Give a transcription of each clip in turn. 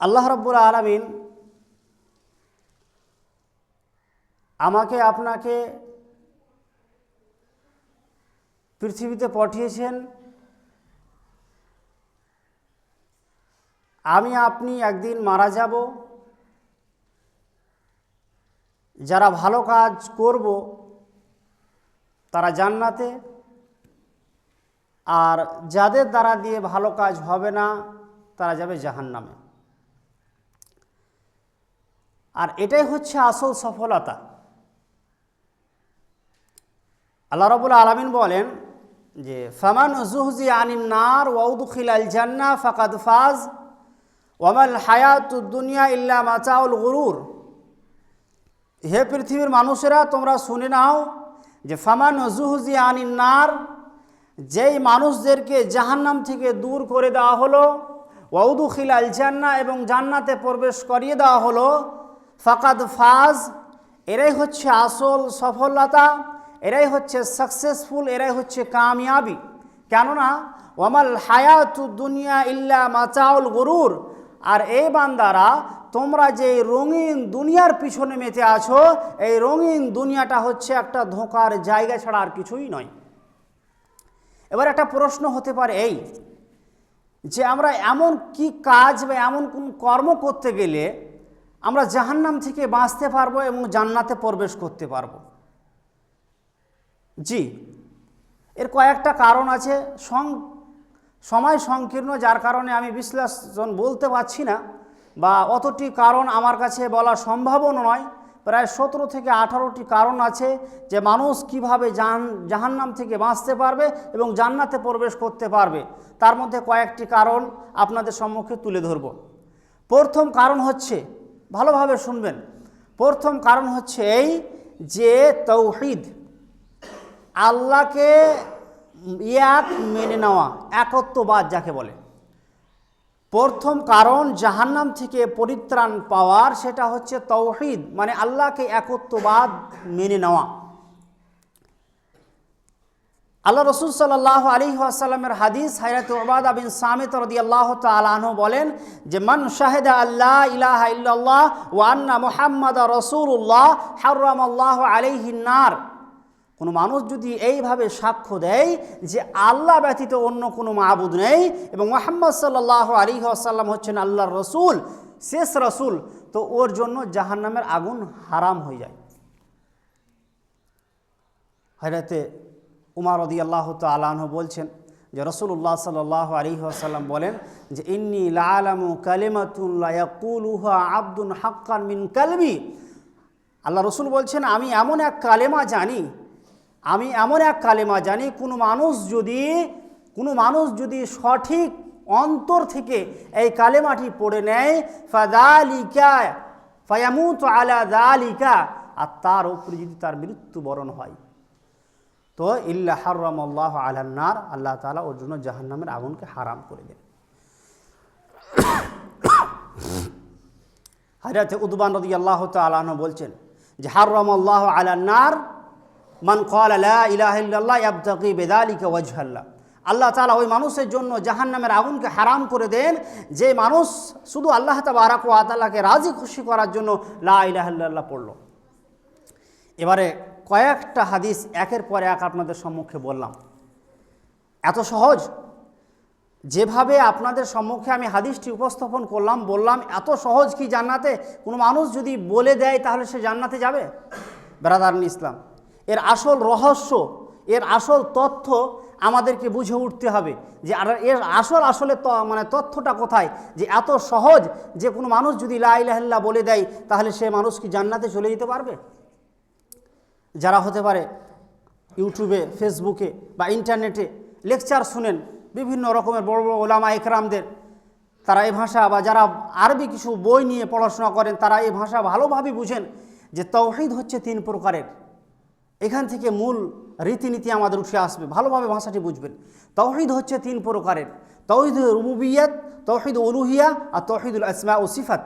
আল্লাহ রব্বুল আলমিন আমাকে আপনাকে পৃথিবীতে পাঠিয়েছেন। আমি আপনি একদিন মারা যাব। যারা ভালো কাজ করব, তারা জান্নাতে। আর যাদের দ্বারা দিয়ে ভালো কাজ হবে না, তারা যাবে জাহান্নামে। আর এটাই হচ্ছে আসল সফলতা। আল্লাহ রবুল আলমিন বলেন যে, ফামান জুহজি আনিন নার ওয়াউদুখিল আল জান্না ফাকাদ ফাজ ওয়ামাল হায়াত দুনিয়া ইল্লা মাচাউল গুরুর। হে পৃথিবীর মানুষেরা, তোমরা শুনে নাও যে, ফামান জুহজি আনিন নার, যেই মানুষদেরকে জাহান্নাম থেকে দূর করে দেওয়া হলো ওয়াউদুখিল আল জান্না এবং জান্নাতে প্রবেশ করিয়ে দেওয়া হলো ফাকাদ ফাজ, এরাই হচ্ছে আসল সফলতা, এরাই হচ্ছে সাকসেসফুল এরাই হচ্ছে কামিয়াবি। কেননা, ওয়ামাল হায়াতু দুনিয়া ইল্লা মাচাউল গরুর। আর এই বান্দারা, তোমরা যে রঙিন দুনিয়ার পিছনে মেতে আছো, এই রঙিন দুনিয়াটা হচ্ছে একটা ধোকার জায়গা ছাড়া আর কিছুই নয়। এবার একটা প্রশ্ন হতে পারে এই, যে আমরা এমন কি কাজ বা এমন কোন কর্ম করতে গেলে আমরা জাহান্নাম থেকে বাঁচতে পারব এবং জান্নাতে প্রবেশ করতে পারব। জি, এর কয়েকটা কারণ আছে। সং, সময় সংকীর্ণ, যার কারণে আমি বিশ্লেষণ বলতে পারছি না বা অতটি কারণ আমার কাছে বলা সম্ভাবও নয়। প্রায় সতেরো থেকে আঠারোটি কারণ আছে যে মানুষ কীভাবে জাহান, জাহান্নাম থেকে বাঁচতে পারবে এবং জান্নাতে প্রবেশ করতে পারবে। তার মধ্যে কয়েকটি কারণ আপনাদের সম্মুখে তুলে ধরব। প্রথম কারণ হচ্ছে ভালোভাবে শুনবেন। প্রথম কারণ হচ্ছে এই যে তৌহিদ, আল্লাহকে ইয়াক মেনে নেওয়া, একত্ববাদ যাকে বলে। প্রথম কারণ জাহান্নাম থেকে পরিত্রাণ পাওয়ার, সেটা হচ্ছে তৌহিদ মানে আল্লাহকে একত্ববাদ মেনে নেওয়া। আল্লাহ রসুল সাল্লাহ আলী আসাল্লামের হাদিস হাইরাত ওবাদা বিন সামিত রদি আল্লাহ তালাহ বলেন যে, মান শাহেদা আল্লাহ ইলাহা ইল্লাল্লাহ ও আন্না মোহাম্মদ রসুল্লাহ হারাম আল্লাহ আলিহিনার কোনো মানুষ যদি এইভাবে সাক্ষ্য দেয় যে আল্লাহ ব্যতীত অন্য কোনো মাহবুদ নেই এবং মোহাম্মদ সাল্লাহ আলী আসাল্লাম হচ্ছেন আল্লাহর রসুল, শেষ রসুল, তো ওর জন্য জাহান্নামের আগুন হারাম হয়ে যায়। হয়রাতে উমার রদি আল্লাহ তালাহ বলছেন যে রসুল্লাহ সাল্লাহ আলী আসাল্লাম বলেন যে ইন্নি লালামু কালেমাতুল্লাহ আব্দুল হাক্কান মিন কালবি আল্লাহ রসুল বলছেন, আমি এমন এক কালেমা জানি, আমি এমন এক কালেমা জানি, কোনো মানুষ যদি, কোনো মানুষ যদি সঠিক অন্তর থেকে এই কালেমাটি পড়ে নেয় ফাদালিকা ফায়ামুত আলা দালিকা আর তার উপরে যদি তার মৃত্যুবরণ হয়। তো ইল্লা হারাম আল্লাহ আলান্নার আল্লাহ তালা ওর জন্য জাহান্নামের আগুনকে হারাম করে দেন। হাজরত উদ্বান রদি আল্লাহ তালাহ বলছেন যে হারাম আল্লাহ আলান্নার মান কল আল্লাহ ইলাহিল্লাহ বেদালিকা ওয়াজহাল্লাহ। আল্লাহ তালা ওই মানুষের জন্য জাহান নামের আগুনকে হারাম করে দেন যে মানুষ শুধু আল্লাহ তাবারাক ও আতাল্লাহকে রাজি খুশি করার জন্য লা ইলাহিল্লাহ পড়ল। এবারে কয়েকটা হাদিস একের পর এক আপনাদের সম্মুখে বললাম। এত সহজ? যেভাবে আপনাদের সম্মুখে আমি হাদিসটি উপস্থাপন করলাম, বললাম, এত সহজ কি জান্নাতে? কোনো মানুষ যদি বলে দেয়, তাহলে সে জান্নাতে যাবে? বেরাদারন ইসলাম, এর আসল রহস্য, এর আসল তথ্য আমাদেরকে বুঝে উঠতে হবে যে আর এর আসল আসলে ত মানে তথ্যটা কোথায়? যে এত সহজ যে কোনো মানুষ যদি লাইলাহিল্লা বলে দেয়, তাহলে সে মানুষ কি জান্নাতে চলে যেতে পারবে? যারা হতে পারে ইউটিউবে, ফেসবুকে বা ইন্টারনেটে লেকচার শুনেন, বিভিন্ন রকমের বড় বড় ওলামা একরামদের, তারা এই ভাষা বা যারা আরবি কিছু বই নিয়ে পড়াশোনা করেন, তারা এই ভাষা ভালোভাবে বুঝেন যে তৌহিদ হচ্ছে তিন প্রকারের। এখান থেকে মূল রীতিনীতি আমাদের উঠে আসবে। ভালোভাবে ভাষাটি বুঝবেন। তৌহিদ হচ্ছে তিন প্রকারের। তৌহিদ রুবুবিয়াত তৌহিদ উলুহিয়া আর তৌহিদুল আসমা ও সিফাত।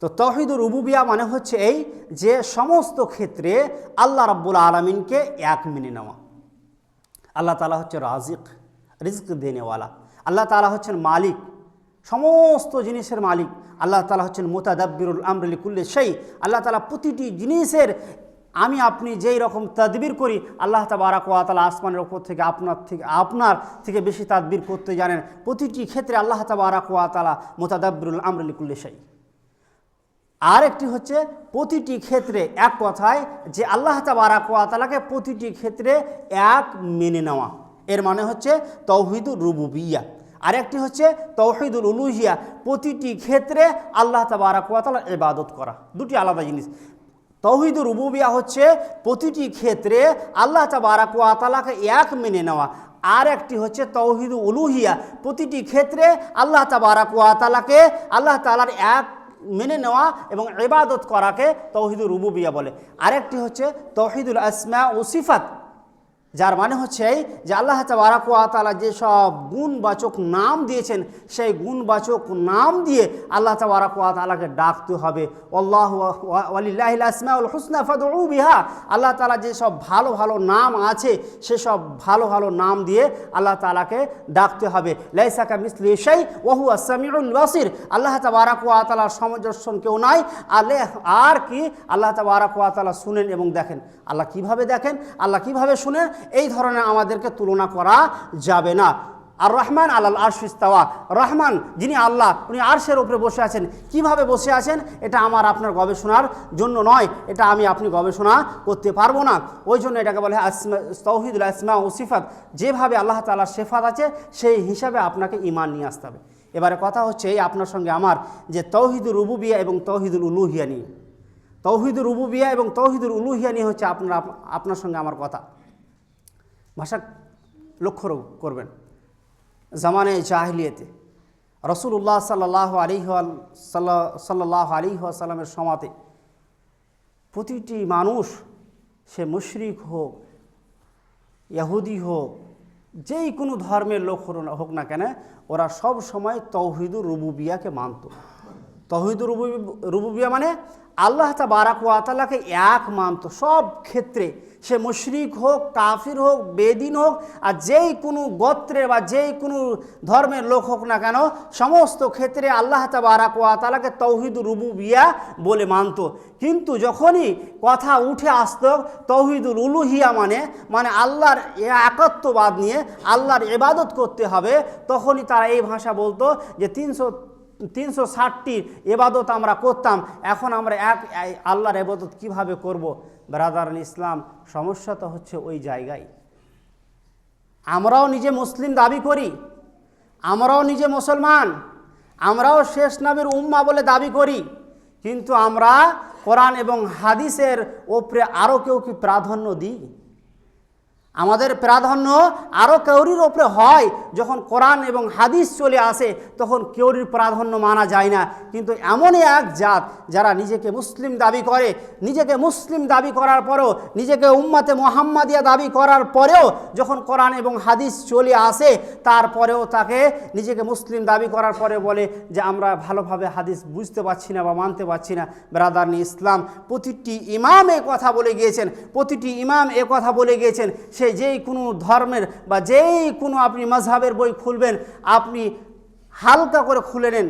তো তহিদুর রুবুবিয়া মানে হচ্ছে এই যে সমস্ত ক্ষেত্রে আল্লাহ রাব্বুল আলমিনকে এক মেনে নেওয়া। আল্লাহ তালা হচ্ছে রাজিক রিস্ক দেনেওয়ালা। আল্লাহ তালা হচ্ছেন মালিক, সমস্ত জিনিসের মালিক। আল্লাহ তালা হচ্ছেন মোতাদাব্বিরুল আমরুল কুল্লে সেই আল্লাহ তালা প্রতিটি জিনিসের আমি, আপনি যেই রকম তদবির করি, আল্লাহ তাবারাক ওয়া তাআলা আসমানের ওপর থেকে আপনার থেকে আপনার থেকে বেশি তাদবির করতে জানেন। প্রতিটি ক্ষেত্রে আল্লাহ তাবারাক ওয়া তাআলা মোতাদাব্বিরুল আমরুল কুল্লে সেই আর একটি হচ্ছে প্রতিটি ক্ষেত্রে এক কথায় যে আল্লাহ তাবারাকালাকে প্রতিটি ক্ষেত্রে এক মেনে নেওয়া। এর মানে হচ্ছে তৌহিদুর রুবুবিয়া। আর একটি হচ্ছে তৌহিদুল উলুহিয়া, প্রতিটি ক্ষেত্রে আল্লাহ তাবারাকালা ইবাদত করা। দুটি আলাদা জিনিস। তৌহিদুর রুবুবিয়া হচ্ছে প্রতিটি ক্ষেত্রে আল্লাহ তাবারাকালাকে এক মেনে নেওয়া। আর একটি হচ্ছে তৌহিদ উলুহিয়া, প্রতিটি ক্ষেত্রে আল্লাহ তাবারাকালাকে আল্লাহ তালার এক মেনে নেওয়া এবং এবাদত করাকে তৌহিদুর রুবুবিয়া বলে। আরেকটি হচ্ছে তৌহিদুল আসমা ও সিফাত। যার মানে হচ্ছে যে আল্লাহ তাবারাকালা যেসব গুণবাচক নাম দিয়েছেন, সেই গুণবাচক নাম দিয়ে আল্লাহ তাবারাকালাকে ডাকতে হবে। আল্লাহ বিহা। আল্লাহ তালা যেসব ভালো ভালো নাম আছে সেসব ভালো ভালো নাম দিয়ে আল্লাহ তালাকে ডাকতে হবে। লাইসাকা মিসলি সেই ওহু আসামিউল বাসির। আল্লাহ তাবারাকালার সমজস্বন কেউ নাই। আলে, আর কি? আল্লাহ তাবারাকালা শুনেন এবং দেখেন। আল্লাহ কীভাবে দেখেন? আল্লাহ কীভাবে শুনেন? এই ধরনের আমাদেরকে তুলনা করা যাবে না। আর রহমান আল্লাহ আরশিস্তাওয়া রহমান, যিনি আল্লাহ, উনি আরশের উপরে বসে আছেন। কীভাবে বসে আছেন? এটা আমার আপনার গবেষণার জন্য নয়। এটা আমি আপনি গবেষণা করতে পারব না। ওই জন্য এটাকে বলে আসমা তৌহিদুল আসমা ও সিফাত। যেভাবে আল্লাহ তালার শেফাত আছে, সেই হিসাবে আপনাকে ইমান নিয়ে আসতে হবে। এবারে কথা হচ্ছে এই আপনার সঙ্গে আমার যে তৌহিদুল রুবুবিয়া এবং তৌহিদুল উলুহিয়া নিয়ে। তৌহিদুর রুবুবিয়া এবং তৌহিদুর উলুহিয়া নিয়ে হচ্ছে আপনার আপনার সঙ্গে আমার কথা। ভাষা লক্ষ্য করবেন। জামানে জাহিলিয়েতে রসুল্লাহ সাল্লাহ আলী সাল্লাহ আলী সাল্লামের সমাতে প্রতিটি মানুষ সে মুশরিক হোক, ইহুদি হোক যেই কোনো ধর্মের লোক হোক না কেন, ওরা সব সময় তৌহিদুর রুবুবিয়াকে মানত। তহিদুর রুবুবিয়া মানে আল্লাহ তা বারাক ওয়াতালাকে এক মানত। সব ক্ষেত্রে সে মুশরিক হোক, কাফির হোক, বেদিন হোক, আর যেই কোনো গোত্রের বা যেই কোনো ধর্মের লোক হোক না কেন, সমস্ত ক্ষেত্রে আল্লাহ তা বারাক ওয়াতালাকে তৌহিদুর রুবুবিয়া বলে মানত। কিন্তু যখনই কথা উঠে আসত তৌহিদুল উলুহিয়া মানে মানে আল্লাহর একত্ববাদ নিয়ে আল্লাহর এবাদত করতে হবে, তখনই তারা এই ভাষা বলতো যে তিনশো তিনশো ষাটটির এবাদত আমরা করতাম, এখন আমরা এক আল্লাহর এবাদত কীভাবে করব? ব্রাদার ইসলাম, সমস্যা তো হচ্ছে ওই জায়গায়। আমরাও নিজে মুসলিম দাবি করি, আমরাও নিজে মুসলমান, আমরাও শেষ নামের উম্মা বলে দাবি করি, কিন্তু আমরা কোরআন এবং হাদিসের ওপরে আরও কেউ কি প্রাধান্য দিই? আমাদের প্রাধান্য আরও কেউরির ওপরে হয়। যখন কোরআন এবং হাদিস চলে আসে, তখন কেউরির প্রাধান্য মানা যায় না। কিন্তু এমনই এক জাত যারা নিজেকে মুসলিম দাবি করে, নিজেকে মুসলিম দাবি করার পরেও, নিজেকে উম্মাতে মোহাম্মদিয়া দাবি করার পরেও যখন কোরআন এবং হাদিস চলে আসে, তারপরেও তাকে নিজেকে মুসলিম দাবি করার পরে বলে যে, আমরা ভালোভাবে হাদিস বুঝতে পারছি না বা মানতে পারছি না। ব্রাদারনি ইসলাম প্রতিটি ইমাম এ কথা বলে গিয়েছেন, প্রতিটি ইমাম এ কথা বলে গিয়েছেন। সে যেই কোনো ধর্মের বা যেই কোনো আপনি মজহাবের বই খুলবেন, আপনি হালকা করে খুলে নেন।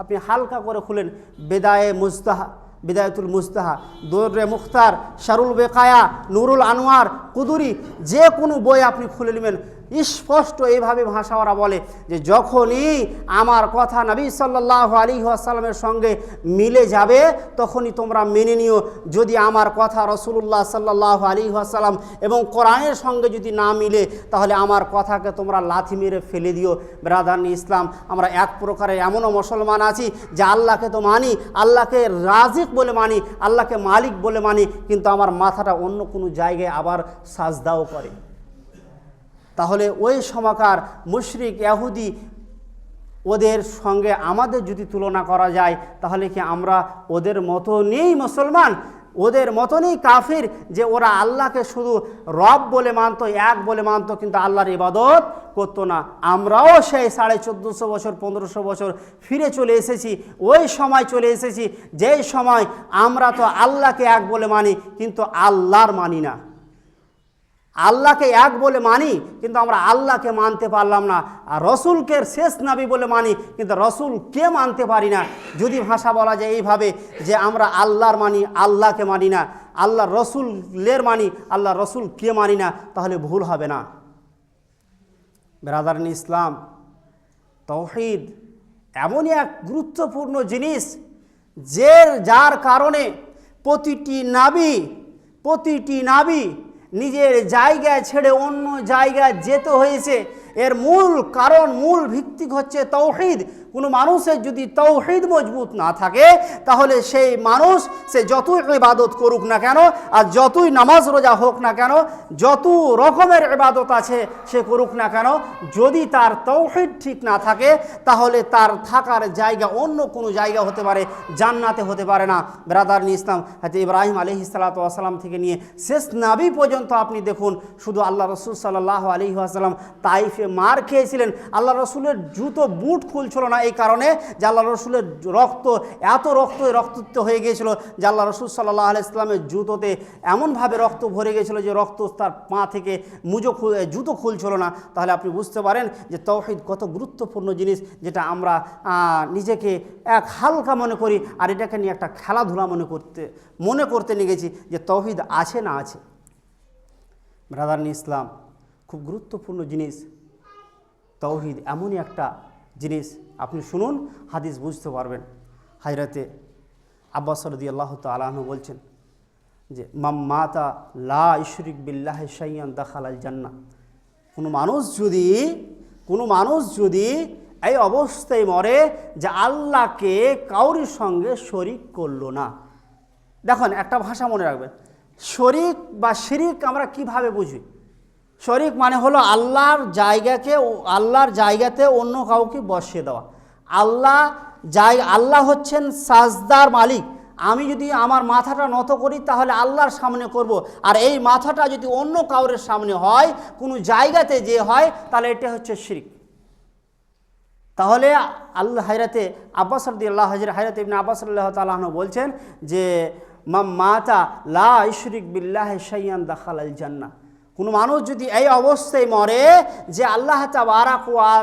আপনি হালকা করে খুলেন বেদায়ে মুস্তাহা বিদায়তুল মুস্তাহা দৌরে মুখতার, শারুল বেকায়া, নুরুল আনোয়ার, কুদুরি, যে কোনো বই আপনি খুলে নেবেন। স্পষ্ট এইভাবে ভাষা ওরা বলে যে যখনই আমার কথা নবী সাল্লাহ আলী আসাল্লামের সঙ্গে মিলে যাবে, তখনই তোমরা মেনে নিও। যদি আমার কথা রসুল্লাহ সাল্লাহ আলী আসাল্লাম এবং কোরআনের সঙ্গে যদি না মিলে, তাহলে আমার কথাকে তোমরা লাথি মেরে ফেলে দিও। ব্রাদান ইসলাম, আমরা এক প্রকারের এমনও মুসলমান আছি যে আল্লাহকে তো মানি, আল্লাহকে রাজিক বলে মানি, আল্লাহকে মালিক বলে মানি, কিন্তু আমার মাথাটা অন্য কোনো জায়গায় আবার সাজদাও করে। তাহলে ওই সমাকার মুশরিক ইয়াহুদি ওদের সঙ্গে আমাদের যদি তুলনা করা যায়, তাহলে কি আমরা ওদের মতো নেই মুসলমান? ওদের মতনই কাফির যে ওরা আল্লাহকে শুধু রব বলে মানতো, এক বলে মানতো, কিন্তু আল্লাহর ইবাদত করতো না। আমরাও সেই সাড়ে চোদ্দোশো বছর, পনেরোশো বছর ফিরে চলে এসেছি, ওই সময় চলে এসেছি, যেই সময় আমরা তো আল্লাহকে এক বলে মানি, কিন্তু আল্লাহর মানি না। আল্লাহকে এক বলে মানি, কিন্তু আমরা আল্লাহকে মানতে পারলাম না। আর রসুলকে শেষ নাবি বলে মানি, কিন্তু রসুল কে মানতে পারি না? যদি ভাষা বলা যায় এইভাবে যে আমরা আল্লাহর মানি, আল্লাহকে মানি না, আল্লাহ রসুলের মানি, আল্লাহ রসুল কে মানি না, তাহলে ভুল হবে না। বেরাদারিন ইসলাম, তৌহিদ এমনই এক গুরুত্বপূর্ণ জিনিস যে যার কারণে প্রতিটি নাবি প্রতিটি নাবি নিজের জায়গায় ছেড়ে অন্য জায়গায় যেতে হয়েছে। এর মূল কারণ মূল ভিত্তিক হচ্ছে তৌহিদ। কোনো মানুষের যদি তৌহিদ মজবুত না থাকে, তাহলে সেই মানুষ সে যতই ইবাদত করুক না কেন আর যতই নামাজ রোজা হোক না কেন যত রকমের ইবাদত আছে সে করুক না কেন, যদি তার তৌহিদ ঠিক না থাকে, তাহলে তার থাকার জায়গা অন্য কোনো জায়গা হতে পারে, জান্নাতে হতে পারে না। ব্রাদার ইসলাম, হাতে ইব্রাহিম আলহি সালাতাম থেকে নিয়ে শেষ নাবি পর্যন্ত আপনি দেখুন, শুধু আল্লাহ রসুল সাল্লাহ আলহি আসাল্লাম তাইফে মার খেয়েছিলেন। আল্লাহ রসুলের জুতো বুট খুলছিল না এই কারণে আল্লাহ রসুলের রক্ত, এত রক্ত রক্তত্ব হয়ে গিয়েছিল আল্লাহ রসুল সাল্লাহ ইসলামের জুতোতে এমনভাবে রক্ত ভরে গিয়েছিল যে রক্ত তার পা থেকে মুজো জুতো খুলছিল না। তাহলে আপনি বুঝতে পারেন যে তৌহিদ কত গুরুত্বপূর্ণ জিনিস যেটা আমরা নিজেকে এক হালকা মনে করি আর এটাকে নিয়ে একটা খেলাধুলা মনে করতে মনে করতে নিয়ে গেছি যে তৌহিদ আছে না আছে। ব্রাদার ইসলাম খুব গুরুত্বপূর্ণ জিনিস। তৌহিদ এমনই একটা জিনিস আপনি শুনুন, হাদিস বুঝতে পারবেন। হাজরাতে আব্বাস রদি আল্লাহ তালাহনু বলছেন যে মাম মাতা লা ইশরিক বিল্লাহ সাইয়ান দাখালাল জান্না কোনো মানুষ যদি, কোনো মানুষ যদি এই অবস্থায় মরে যে আল্লাহকে কাউরির সঙ্গে শরিক করল না। দেখুন, একটা ভাষা মনে রাখবেন, শরিক বা শিরিক আমরা কীভাবে বুঝি? শরিক মানে হলো আল্লাহর জায়গাকে আল্লাহর জায়গাতে অন্য কাউকে বসিয়ে দেওয়া। আল্লাহ জায় আল্লাহ হচ্ছেন সাজদার মালিক। আমি যদি আমার মাথাটা নত করি তাহলে আল্লাহর সামনে করব। আর এই মাথাটা যদি অন্য কাউরের সামনে হয়, কোনো জায়গাতে যে হয়, তাহলে এটা হচ্ছে শিরিক। তাহলে আল্লাহ হায়রাতে আব্বাস রদি আল্লাহ হাজির হায়রাত ইবনে আব্বাস আল্লাহ তালাহন বলছেন যে মাম মাতা লা ইশরিক বিল্লাহ সাইয়ান দাখাল আল জান্না কোনো মানুষ যদি এই অবস্থায় মরে যে আল্লাহ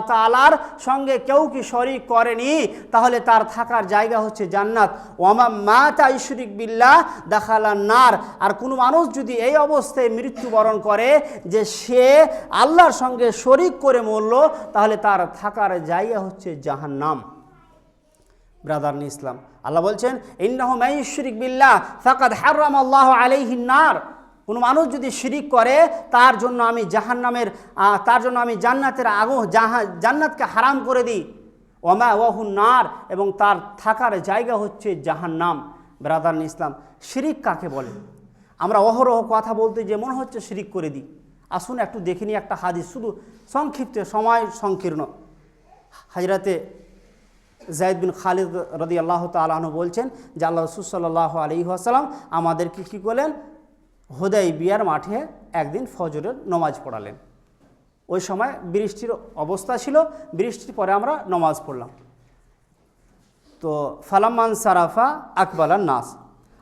তাআলার সঙ্গে কেউ কি শরিক করেনি, তাহলে তার থাকার জায়গা হচ্ছে জান্নাত। ওয়ামা মাতা ঈশ্বরিক বিল্লাহ দাখালান নার। আর কোনো মানুষ যদি এই অবস্থায় মৃত্যুবরণ করে যে সে আল্লাহর সঙ্গে শরিক করে মরল, তাহলে তার থাকার জায়গা হচ্ছে জাহান্নাম। ব্রাদার ইসলাম। আল্লাহ বলছেন, ইন্নাহু ঈশ্বরিক বিল্লাহ ফাকাদ হারাম আল্লাহ আলাইহিন নার। কোনো মানুষ যদি শিরিক করে, তার জন্য আমি জাহান্নামের তার জন্য আমি জান্নাতের আগো জাহা, জান্নাতকে হারাম করে দিই। ওমা ওয়াহু নার, এবং তার থাকার জায়গা হচ্ছে জাহান্নাম। ব্রাদার ইসলাম, শিরিক কাকে বলে? আমরা অহরহ কথা বলতে যে মনে হচ্ছে শিরিক করে দিই। আসুন একটু দেখে নিই একটা হাদিস, শুধু সংক্ষিপ্ত, সময় সংকীর্ণ। হাজরাতে জায়দ বিন খালিদ রদি আল্লাহ তালু বলছেন যে আল্লাহ রসুল সাল্লাহ আলী আসালাম আমাদেরকে কী করলেন? হোদাই বিয়ার মাঠে একদিন ফজরের নমাজ পড়ালেন। ওই সময় বৃষ্টির অবস্থা ছিল, বৃষ্টির পরে আমরা নমাজ পড়লাম। তো ফালাম্মান সারাফা আকবালার নাস।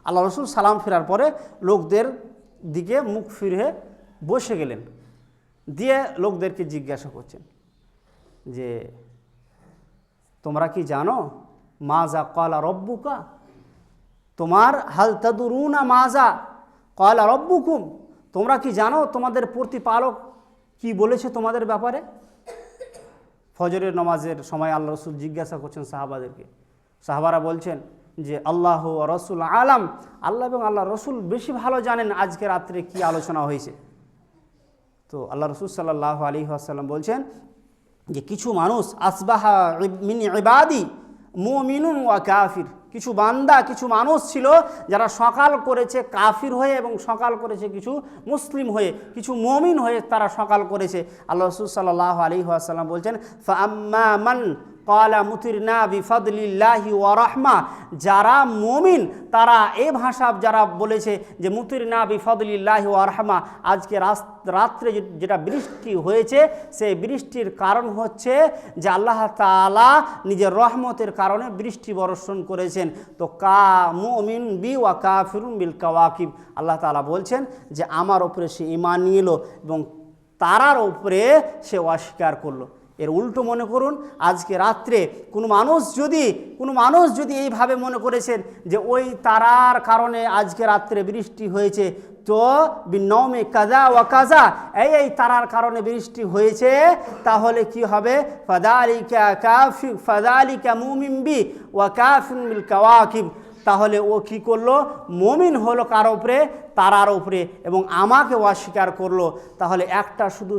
আল্লাহ রসুল সালাম ফেরার পরে লোকদের দিকে মুখ ফিরে বসে গেলেন। দিয়ে লোকদেরকে জিজ্ঞাসা করছেন যে, তোমরা কি জানো মাজা কলা রব্বুকা? তোমার হাল তাদুরুনা মাজা কলা রব্বুকুম তোমরা কি জানো তোমাদের প্রতিপালক কি বলেছে তোমাদের ব্যাপারে? ফজরের নমাজের সময় আল্লাহ রসুল জিজ্ঞাসা করছেন সাহাবাদেরকে। সাহাবারা বলছেন যে, আল্লাহ রসুল আলাম। আল্লাহ এবং আল্লাহ রসুল বেশি ভালো জানেন আজকে রাত্রে কি আলোচনা হয়েছে। তো আল্লাহ রসুল সাল্লাহ আলী আসাল্লাম বলছেন যে, কিছু মানুষ আসবাহা ইব- মিন ইবাদি মুমিনুন ওয়া কাফির। কিছু বান্দা, কিছু মানুষ ছিল যারা সকাল করেছে কাফির হয়ে এবং সকাল করেছে কিছু মুসলিম হয়ে, কিছু মমিন হয়ে তারা সকাল করেছে। আল্লাহ রসুল সাল্লাহ আলী আসাল্লাম বলছেন ফাম্মা মান কলা মুতিরনা বিফদলিল্লাহি ওয়ারহমা যারা মমিন, তারা এ ভাষা যারা বলেছে যে মুতিরনা বিফদলিল্লাহি ওয়ারহমা আজকে রাস- রাত্রে যেটা বৃষ্টি হয়েছে, সেই বৃষ্টির কারণ হচ্ছে যে আল্লাহ তাআলা নিজের রহমতের কারণে বৃষ্টি বর্ষণ করেছেন। তো কা মুমিন বি ওয়া কাফিরুন বিল কাওয়াকিব। আল্লাহ তালা বলছেন যে আমার ওপরে সে ইমান নিয়ে এলো এবং তারার ওপরে সে অস্বীকার করল। এর উল্টো মনে করুন, আজকে রাত্রে কোনো মানুষ যদি, কোনো মানুষ যদি এইভাবে মনে করেছেন যে ওই তারার কারণে আজকে রাত্রে বৃষ্টি হয়েছে, তো বিনমে কাজা ওয়া কাজা এই এই তারার কারণে বৃষ্টি হয়েছে, তাহলে কি হবে? ফাদালিকা কাফি ফাদালিকা মুমিন বি ওয়া কাফিন বিল কাওয়াকিব। তাহলে ও কি করল? মমিন হলো কার ওপরে তারার ওপরে এবং আমাকে অস্বীকার করল। তাহলে একটা শুধু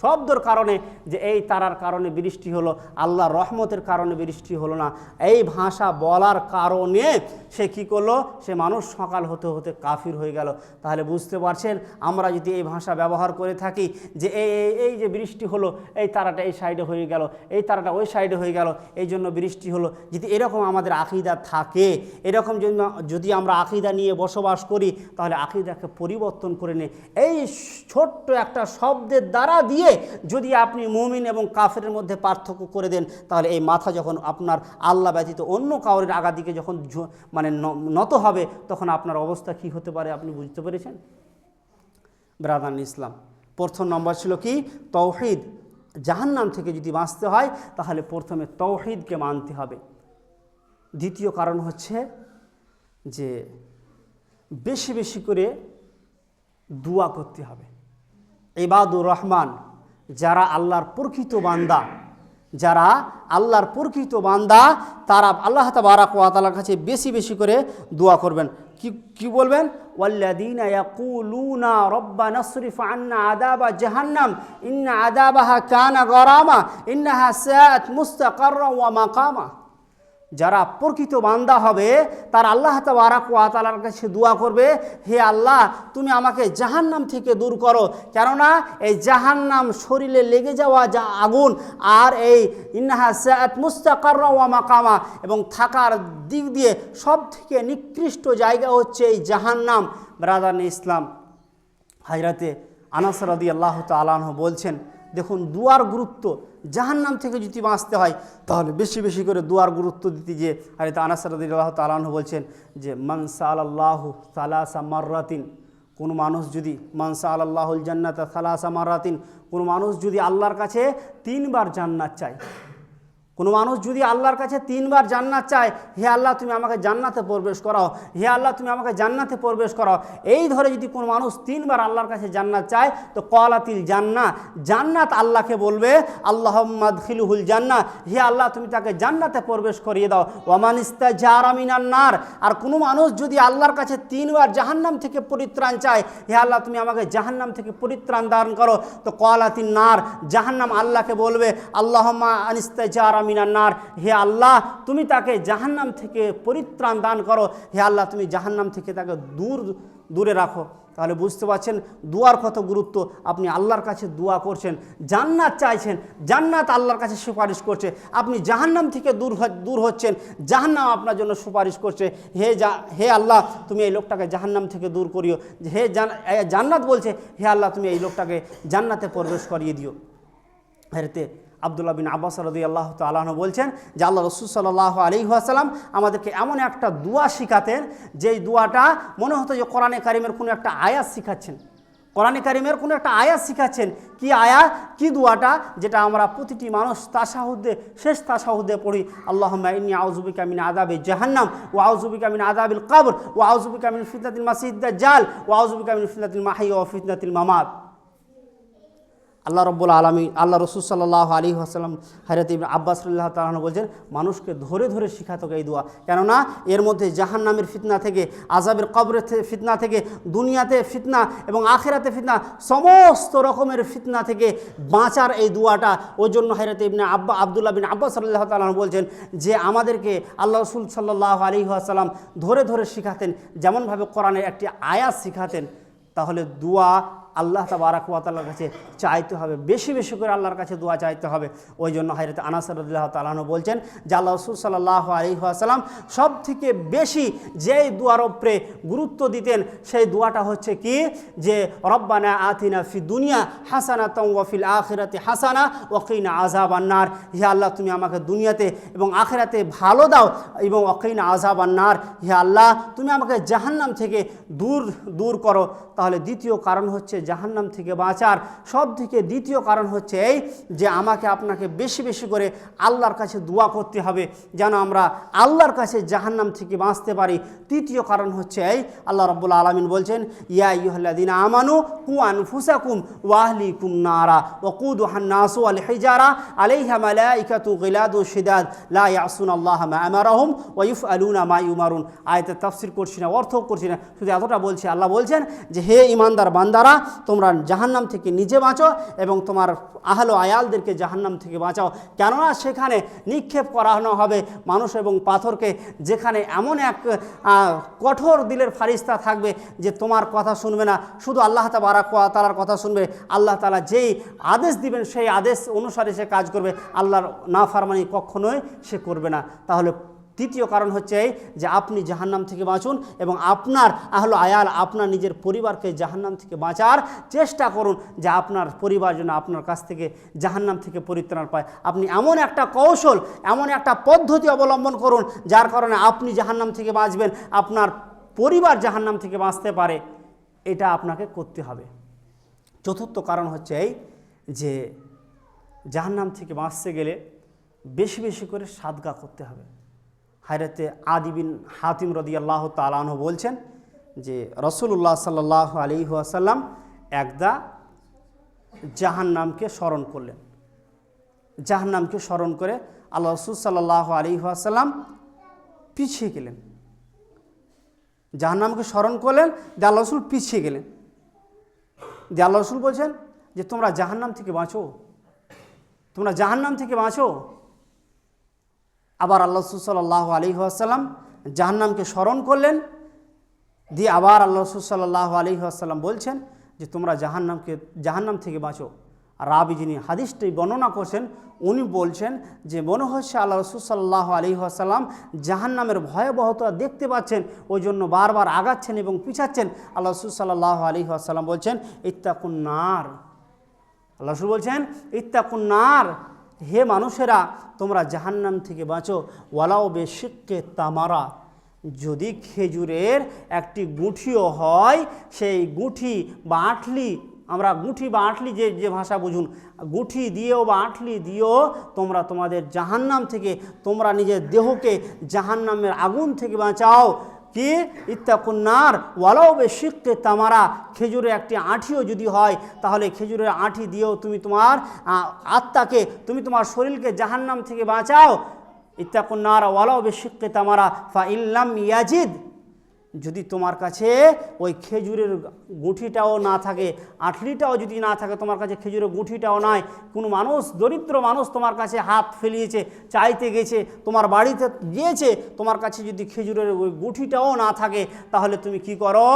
শব্দর কারণে যে এই তারার কারণে বৃষ্টি হলো আল্লাহ রহমতের কারণে বৃষ্টি হলো না। এই ভাষা বলার কারণে সে কি করল? সে মানুষ সকাল হতে হতে কাফির হয়ে গেল। তাহলে বুঝতে পারছেন, আমরা যদি এই ভাষা ব্যবহার করে থাকি যে এই, এই- যে বৃষ্টি হলো, এই তারাটা এই সাইডে হয়ে গেল, এই তারাটা ওই সাইডে হয়ে গেল, এই জন্য বৃষ্টি হলো। যদি এরকম আমাদের আকিদা থাকে, এরকম যদি আমরা আকিদা নিয়ে বসবাস করি, তাহলে আকিদাকে পরিবর্তন করে নে। এই ছোট্ট একটা শব্দের দ্বারা দিয়ে যদি আপনি মুমিন এবং কাফের মধ্যে পার্থক্য করে দেন, তাহলে এই মাথা যখন আপনার আল্লাহ ব্যতীত অন্য কাউরের আগা দিকে যখন মানে নত হবে, তখন আপনার অবস্থা কি হতে পারে আপনি বুঝতে পেরেছেন? ব্রাদান ইসলাম প্রথম নম্বর ছিল কি? তৌহিদ। জাহান্নাম থেকে যদি বাঁচতে হয়, তাহলে প্রথমে তৌহিদকে মানতে হবে। দ্বিতীয় কারণ হচ্ছে যে বেশি বেশি করে দোয়া করতে হবে। ইবাদুর রহমান যারা আল্লাহর প্রকৃত বান্দা, যারা আল্লাহর প্রকৃত বান্দা, তারা আল্লাহ তাবারাক ওয়া তাআলার কাছে বেশি বেশি করে দোয়া করবেন। কি কি বলবেন? ওয়াল্লাযীনা ইয়াকুলুনা রব্বানা সরিফ আন্না আযাবা জাহান্নাম, ইন্না আযাবাহা কানা গরামা, ইন্নাহা সাআত মুস্তাকাররা ওয়া মাকামা। যারা প্রকৃত বান্দা হবে, তার আল্লাহ তাআলার কাছে দোয়া করবে, হে আল্লাহ, তুমি আমাকে জাহান্নাম থেকে দূর করো। কেননা এই জাহান্নাম শরীরে লেগে যাওয়া যা আগুন, আর এই ইন্নাহা সাআত মুস্তাকাররা ওয়া মাকামা, এবং থাকার দিক দিয়ে সব থেকে নিকৃষ্ট জায়গা হচ্ছে এই জাহান্নাম। ব্রাদান ইসলাম, হাজরাতে আনাস রাদি আল্লাহ তালাহ বলছেন, দেখুন, দুয়ার গুরুত্ব জাহান্নাম থেকে যদি বাঁচতে হয়, তাহলে বেশি বেশি করে দুয়ার গুরুত্ব দিতে যে আরে তা রাদি আল্লাহ তালাহ বলছেন যে মানসা আল্লাহ সালাসা মার্রাতিন কোনো মানুষ যদি মানসা আল্লাহুল জান্নাত সালাসা মার্রাতিন কোনো মানুষ যদি আল্লাহর কাছে তিনবার জান্নাত চায় কোনো মানুষ যদি আল্লাহর কাছে তিনবার জান্নাত চায়, হে আল্লাহ তুমি আমাকে জান্নাতে প্রবেশ করাও, হে আল্লাহ তুমি আমাকে জান্নাতে প্রবেশ করাও। এই ধরে যদি কোনো মানুষ তিনবার আল্লাহর কাছে জান্নাত চায়, তো কলাতিল জান্না জান্নাত আল্লাহকে বলবে আল্লাহ মাদখিলুহুল জান্না হে আল্লাহ তুমি তাকে জান্নাতে প্রবেশ করিয়ে দাও। ওয়ামান ইস্তা জারামিনার নার, আর কোনো মানুষ যদি আল্লাহর কাছে তিনবার জাহান্নাম থেকে পরিত্রাণ চায়, হে আল্লাহ তুমি আমাকে জাহান্নাম থেকে পরিত্রাণ দান করো। তো কলাতিন নার, জাহান্নাম আল্লাহকে বলবে আল্লাহমা আনিস্তা জারামিনার নার। হে আল্লাহ, তুমি তাকে জাহান্নাম থেকে পরিত্রাণ দান করো। হে আল্লাহ, তুমি জাহান্নাম থেকে তাকে দূর, দূরে রাখো। তাহলে বুঝতে পারছেন দুয়ার কত গুরুত্ব। আপনি আল্লাহর কাছে দোয়া করছেন, জান্নাত চাইছেন, জান্নাত আল্লাহর কাছে সুপারিশ করছে। আপনি জাহান্নাম থেকে দূর দূর হচ্ছেন, জাহান্নাম আপনার জন্য সুপারিশ করছে। হে যা হে আল্লাহ, তুমি এই লোকটাকে জাহান্নাম থেকে দূর করিও। হে জান্নাত বলছে, হে আল্লাহ, তুমি এই লোকটাকে জান্নাতে প্রবেশ করিয়ে দিও। হেরতে আবদুল্লাহ বিন আব্বাস রদি আল্লাহ তালাহ বলছেন যে আল্লাহ রসুল সাল্লাহ আলী আসালাম আমাদেরকে এমন একটা দোয়া শিখাতেন, যেই দোয়াটা মনে হতো যে কোরআনে কারিমের কোনো একটা আয়াত শিখাচ্ছেন। কোরআনে কারিমের কোনো একটা আয়াত শিখাচ্ছেন। কি আয়া কি দোয়াটা? যেটা আমরা প্রতিটি মানুষ তাসাহুদ্দে শেষ তাসাহুদ্দে পড়ি। আল্লাহ ইন্নি আউজুবিকা মিন আদাবে জাহান্নাম ও আউজুবিকা মিন আদাবিল কাবর ও আউজুবিকা মিন ফিতনাতিল মাসিদ জাল ও আউজুবিকা মিন ফিতনাতিল মাহি ও ফিতনাতিল মামাদ আল্লাহ রব্বুল আলমী আল্লাহ রসুল সাল্লাহ আলী আসালাম হায়রত ইবনে আব্বাস তালন বলছেন, মানুষকে ধরে ধরে শিখাতো এই দোয়া। কেননা এর মধ্যে জাহান্নামের ফিতনা থেকে আজাবের কবরের ফিতনা থেকে, দুনিয়াতে ফিতনা এবং আখেরাতে ফিতনা, সমস্ত রকমের ফিতনা থেকে বাঁচার এই দোয়াটা। ওই জন্য হায়রত ইবনে আব্বা, আবদুল্লাহ বিন আব্বাস সাল্লাহ তালন বলছেন যে, আমাদেরকে আল্লাহ রসুল সাল্লাহ আলী আসালাম ধরে ধরে শিখাতেন। যেমনভাবে কোরআনের একটি আয়াত শিখাতেন, তাহলে দোয়া আল্লাহ তাবারাকাতার কাছে চাইতে হবে, বেশি বেশি করে আল্লাহর কাছে দোয়া চাইতে হবে। ওই জন্য হাইরত আনাসরুল্লাহ তালাহন বলছেন যে আল্লাহ রসুল সাল্লাহ আলী আসালাম সব থেকে বেশি যেই দুয়ার ওপরে গুরুত্ব দিতেন, সেই দোয়াটা হচ্ছে কি? যে রব্বানা আতিনা ফি দুনিয়া হাসানা তঙ্গফিল আখিরাতে হাসানা ওকিনা আজাব আন্নার হে আল্লাহ, তুমি আমাকে দুনিয়াতে এবং আখেরাতে ভালো দাও এবং অকিনা আজাব আন্নার হে আল্লাহ, তুমি আমাকে জাহান্নাম থেকে দূর দূর করো। তাহলে দ্বিতীয় কারণ হচ্ছে জাহান্নাম থেকে বাঁচার সব থেকে দ্বিতীয় কারণ হচ্ছে এই যে আমাকে আপনাকে বেশি বেশি করে আল্লাহর কাছে দোয়া করতে হবে যেন আমরা আল্লাহর কাছে জাহান্নাম থেকে বাঁচতে পারি। তৃতীয় কারণ হচ্ছে এই, আল্লাহ রব্বুল আলমিন বলছেন, ইয়া ইহ্লাদিন আমানু কু আনফুসাকুম ওয়াহলি কুন্নারা ওকুদ হান্নাসু আল হিজারা আলাইহা মালাইকাতু গিলাদু শিদাদ লা ইয়াসুন আল্লাহ মা আমারাহুম ওয়া ইফআলুনা মা ইউমারুন। আয়াতে তাফসির করছি না অর্থ করছি না, শুধু এতটা বলছি। আল্লাহ বলছেন যে, হে ইমানদার বান্দারা তোমরা জাহান্নাম থেকে নিজে বাঁচো এবং তোমার আহলো আয়ালদেরকে জাহান্নাম থেকে বাঁচাও। কেননা সেখানে নিক্ষেপ করানো হবে মানুষ এবং পাথরকে, যেখানে এমন এক কঠোর দিলের ফারিস্তা থাকবে যে তোমার কথা শুনবে না। শুধু আল্লাহ তাবারাক ওয়া তালার কথা শুনবে, আল্লাহ তালা যেই আদেশ দিবেন সেই আদেশ অনুসারে সে কাজ করবে। আল্লাহর না ফারমানি কখনোই সে করবে না। তাহলে তৃতীয় কারণ হচ্ছে এই যে আপনি জাহান্নাম থেকে বাঁচুন এবং আপনার আহলো আয়াল, আপনার নিজের পরিবারকে জাহান্নাম থেকে বাঁচার চেষ্টা করুন যে আপনার পরিবার যেন আপনার কাছ থেকে জাহান্নাম থেকে পরিত্রাণ পায়। আপনি এমন একটা কৌশল, এমন একটা পদ্ধতি অবলম্বন করুন যার কারণে আপনি জাহান্নাম থেকে বাঁচবেন, আপনার পরিবার জাহান্নাম থেকে বাঁচতে পারে। এটা আপনাকে করতে হবে। চতুর্থ কারণ হচ্ছে এই যে জাহান্নাম থেকে বাঁচতে গেলে বেশি বেশি করে সাদগা করতে হবে। হায়রাতে আদিবিন হাতিম রদি আল্লাহ তালাহ বলছেন যে রসুল্লাহ সাল্লাহ আলী আসাল্লাম একদা জাহান্নামকে স্মরণ করলেন। জাহান্নামকে স্মরণ করে আল্লাহ রসুল সাল্লাহ আলী আসাল্লাম পিছিয়ে গেলেন। জাহান্নামকে স্মরণ করলেন যে আল্লাহ রসুল পিছিয়ে গেলেন। যে আল্লাহ রসুল বলছেন যে, তোমরা জাহান্নাম থেকে বাঁচো। তোমরা জাহান্নাম থেকে বাঁচো। আবার আল্লাহ সাল্লাহ আলী আসাল্লাম জাহান্নামকে স্মরণ করলেন। দিয়ে আবার আল্লাহ সাল্লাহ আলী আসাল্লাম বলছেন যে, তোমরা জাহান্নামকে, জাহান্নাম থেকে বাঁচো। রাবি যিনি হাদিসটি বর্ণনা করছেন, উনি বলছেন যে, মনে হচ্ছে আল্লাহ রসুল সাল্লাহ আলী আসাল্লাম জাহান্নামের ভয়াবহতা দেখতে পাচ্ছেন, ওই জন্য বারবার আগাচ্ছেন এবং পিছাচ্ছেন। আল্লাহ রসুল সাল্লাহ আলী আসাল্লাম বলছেন, ইত্তাকুন নার। আল্লাহ রসুল বলছেন, ইত্তাকুন নার। হে মানুষেরা, তোমরা জাহান্নাম থেকে বাঁচো। ওয়ালাও বেশিককে তামারা। যদি খেজুরের একটি গুঠিও হয়, সেই গুঠি বা আঁটলি আমরা গুঠি বা আঁটলি যে যে ভাষা বুঝুন, গুঠি দিয়েও বা আঁটলি দিয়েও তোমরা তোমাদের জাহান্নাম থেকে, তোমরা নিজের দেহকে জাহান্নামের আগুন থেকে বাঁচাও। কি? ইত্তাকুন্নার ওয়ালাও বে শিখতে তামারা। খেজুরের একটি আঁঠিও যদি হয়, তাহলে খেজুরের আঁঠি দিয়েও তুমি তোমার আত্মাকে, তুমি তোমার শরীরকে জাহান্নাম থেকে বাঁচাও। ইত্তাকুন্নার ওয়ালাও বে শিখতে তামারা। ফা ইল্লাম ইয়াজিদ। যদি তোমার কাছে ওই খেজুরের গুঠিটাও না থাকে আঁটলিটাও যদি না থাকে, তোমার কাছে খেজুরের গুঠিটাও নাই, কোনো মানুষ, দরিদ্র মানুষ তোমার কাছে হাত ফেলিয়েছে, চাইতে গেছে, তোমার বাড়িতে গিয়েছে, তোমার কাছে যদি খেজুরের ওই গুঠিটাও না থাকে, তাহলে তুমি কি করো?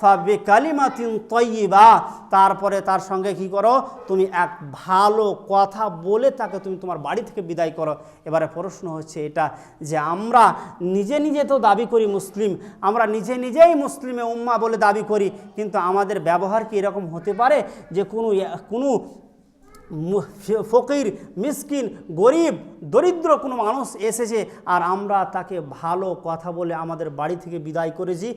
ফাবে কালিমাতিন তৈবা তারপরে তার সঙ্গে কি করো? তুমি এক ভালো কথা বলে তাকে তুমি তোমার বাড়ি থেকে বিদায় করো। এবারে প্রশ্ন হচ্ছে এটা যে আমরা নিজে নিজে তো দাবি করি মুসলিম, আমরা নিজে নিজেই মুসলিমে উম্মা বলে দাবি করি, কিন্তু আমাদের ব্যবহার কি এরকম হতে পারে যে কোনো কোনো ফকির, মিসকিন, গরিব, দরিদ্র কোনো মানুষ এসেছে আর আমরা তাকে ভালো কথা বলে আমাদের বাড়ি থেকে বিদায় করেছি।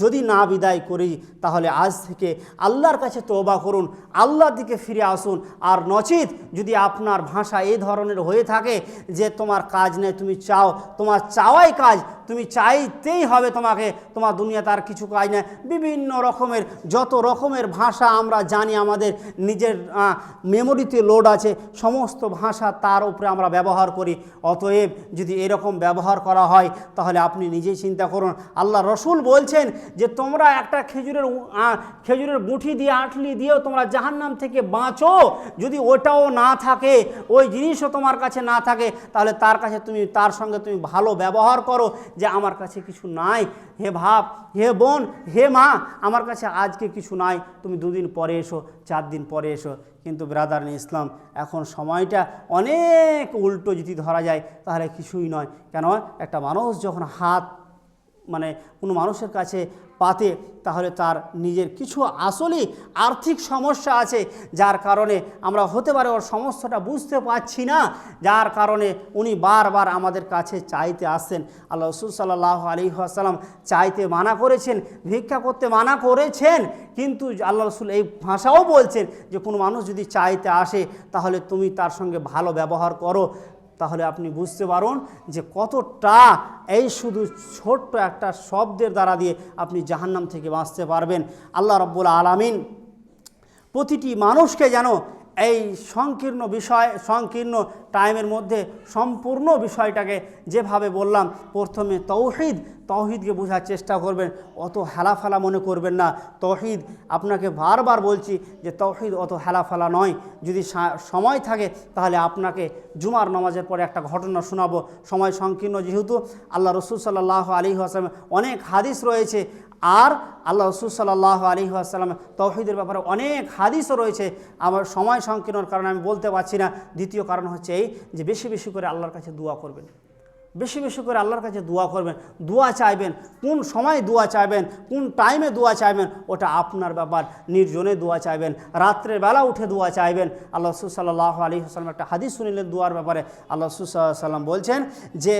যদি না বিদায় করি, তাহলে আজ থেকে আল্লাহর কাছে তোবা করুন, আল্লাহর দিকে ফিরে আসুন। আর নচিত যদি আপনার ভাষা এই ধরনের হয়ে থাকে যে তোমার কাজ নেই, তুমি চাও, তোমার চাওয়াই কাজ তুমি চাইতেই হবে তোমাকে, তোমার দুনিয়াতে আর কিছু কাজ নেই বিভিন্ন রকমের, যত রকমের ভাষা আমরা জানি, আমাদের নিজের মেমোরিতে লোড আছে, সমস্ত ভাষা তার উপরে আমরা ব্যবহার করি। অতএব যদি এরকম ব্যবহার করা হয়, তাহলে আপনি নিজেই চিন্তা করুন। আল্লাহ রসুল বলছেন যে, তোমরা একটা খেজুরের খেজুরের গুঠি দিয়ে, আঁটলি দিয়েও তোমরা জাহান্নাম থেকে বাঁচো। যদি ওটাও না থাকে, ওই জিনিসও তোমার কাছে না থাকে, তাহলে তার কাছে তুমি, তার সঙ্গে তুমি ভালো ব্যবহার করো। যে আমার কাছে কিছু নাই। হে ভাব হে বোন, হে মা, আমার কাছে আজকে কিছু নাই। তুমি দুদিন পরে এসো, চার দিন পরে এসো। কিন্তু ব্রাদার ইসলাম, এখন সময়টা অনেক উল্টো যদি ধরা যায়, তাহলে কিছুই নয়। কেন? একটা মানুষ যখন হাত মানে কোনো মানুষের কাছে পাতে, তাহলে তার নিজের কিছু আসলেই আর্থিক সমস্যা আছে, যার কারণে আমরা হতে পারে ওর সমস্যাটা বুঝতে পারছি না, যার কারণে উনি বারবার আমাদের কাছে চাইতে আসছেন। আল্লাহ রসুল সাল্লাহ আলী আসাল্লাম চাইতে মানা করেছেন, ভিক্ষা করতে মানা করেছেন, কিন্তু আল্লাহ রসুল এই ভাষাও বলছেন যে, কোনো মানুষ যদি চাইতে আসে, তাহলে তুমি তার সঙ্গে ভালো ব্যবহার করো। তাহলে আপনি বুঝতে পারুন যে কতটা এই শুধু ছোট্ট একটা শব্দের দ্বারা দিয়ে আপনি জাহান্নাম থেকে বাঁচতে পারবেন। আল্লাহ রব্বুল আলামিন প্রতিটি মানুষকে যেন এই সংকীর্ণ বিষয়, সংকীর্ণ টাইমের মধ্যে সম্পূর্ণ বিষয়টাকে যেভাবে বললাম, প্রথমে তৌহিদ, তৌহিদকে বোঝার চেষ্টা করবেন, অত হেলাফেলা মনে করবেন না। তৌহিদ, আপনাকে বারবার বলছি যে তৌহিদ অত হেলাফেলা নয়। যদি সময় থাকে, তাহলে আপনাকে জুমার নামাজের পরে একটা ঘটনা শোনাবো। সময় সংকীর্ণ যেহেতু, আল্লাহ রসুল সাল্লাহ আলী আসলাম অনেক হাদিস রয়েছে আর আল্লাহ রসুল সাল্লাহ আলী আসসালাম তৌহিদের ব্যাপারে অনেক হাদিসও রয়েছে। আমার সময় সংকীর্ণর কারণে আমি বলতে পারছি না। দ্বিতীয় কারণ হচ্ছে এই যে বেশি বেশি করে আল্লাহর কাছে দোয়া করবেন। বেশি বেশি করে আল্লাহর কাছে দোয়া করবেন, দোয়া চাইবেন, কোন সময় দোয়া চাইবেন, কোন টাইমে দোয়া চাইবেন, ওটা আপনার ব্যাপার। নির্জনে দোয়া চাইবেন, রাত্রের বেলা উঠে দোয়া চাইবেন। আল্লাহ সুসাল্লাহ সাল্লাহ আলী আসসালাম একটা হাদিস শুনিলেন দোয়ার ব্যাপারে। আল্লাহ রসুল সাল্লাম বলছেন যে,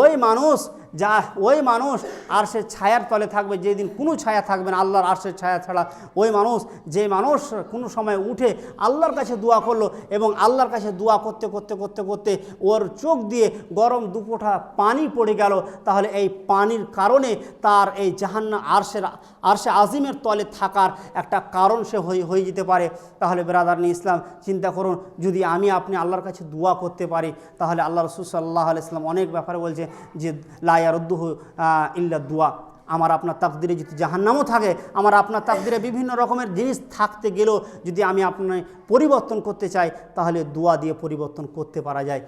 ওই মানুষ যা, ওই মানুষ আর সে ছায়ার তলে থাকবে, যেদিন কোনো ছায়া থাকবে না, আল্লাহর আরশের ছায়া ছাড়া। ওই মানুষ, যে মানুষ কোনো সময় উঠে আল্লাহর কাছে দোয়া করল এবং আল্লাহর কাছে দোয়া করতে করতে করতে করতে ওর চোখ দিয়ে গরম দুপোঠা পানি পড়ে গেল, তাহলে এই পানির কারণে তার এই জাহান্না আরশের, আরশে আজিমের তলে থাকার একটা কারণ সে হয়ে যেতে পারে। তাহলে বেরাদারনি ইসলাম, চিন্তা করুন, যদি আমি আপনি আল্লাহর কাছে দোয়া করতে পারি, তাহলে আল্লাহ রসুল সাল্লাহ আলাইসলাম অনেক ব্যাপারে বলছে যে লায়ারুদ্দুহ ইল্লা দোয়া। আমার আপনার তাকদিরে যদি জাহান্নামও থাকে, আমার আপনার তাকদিরে বিভিন্ন রকমের জিনিস থাকতে গেলেও যদি আমি আপনার পরিবর্তন করতে চাই, তাহলে দোয়া দিয়ে পরিবর্তন করতে পারা যায়।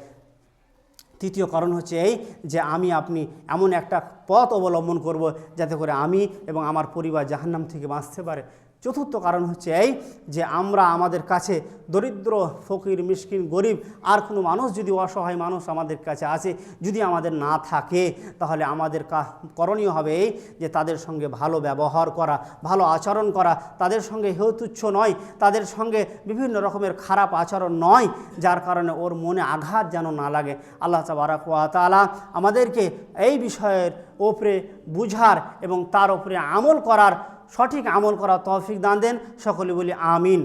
তৃতীয় কারণ হচ্ছে এই যে আমি, আপনি এমন একটা পথ অবলম্বন করব যাতে করে আমি এবং আমার পরিবার জাহান্নাম থেকে বাঁচতে পারে। চতুর্থ কারণ হচ্ছে এই যে আমরা আমাদের কাছে দরিদ্র, ফকির, মিসকিন, গরিব, আর কোনো মানুষ যদি অসহায় মানুষ আমাদের কাছে আছে যদি আমাদের না থাকে, তাহলে আমাদের করণীয় হবে এই যে তাদের সঙ্গে ভালো ব্যবহার করা, ভালো আচরণ করা, তাদের সঙ্গে হেউতুচ্ছ নয়, তাদের সঙ্গে বিভিন্ন রকমের খারাপ আচরণ নয়, যার কারণে ওর মনে আঘাত যেন না লাগে। আল্লাহ তাবারাক ওয়া তাআলা আমাদেরকে এই বিষয়ের ওপরে বুঝার এবং তার ওপরে আমল করার সঠিক আমল করা তৌফিক দান দেন। সকলে বলি আমিন।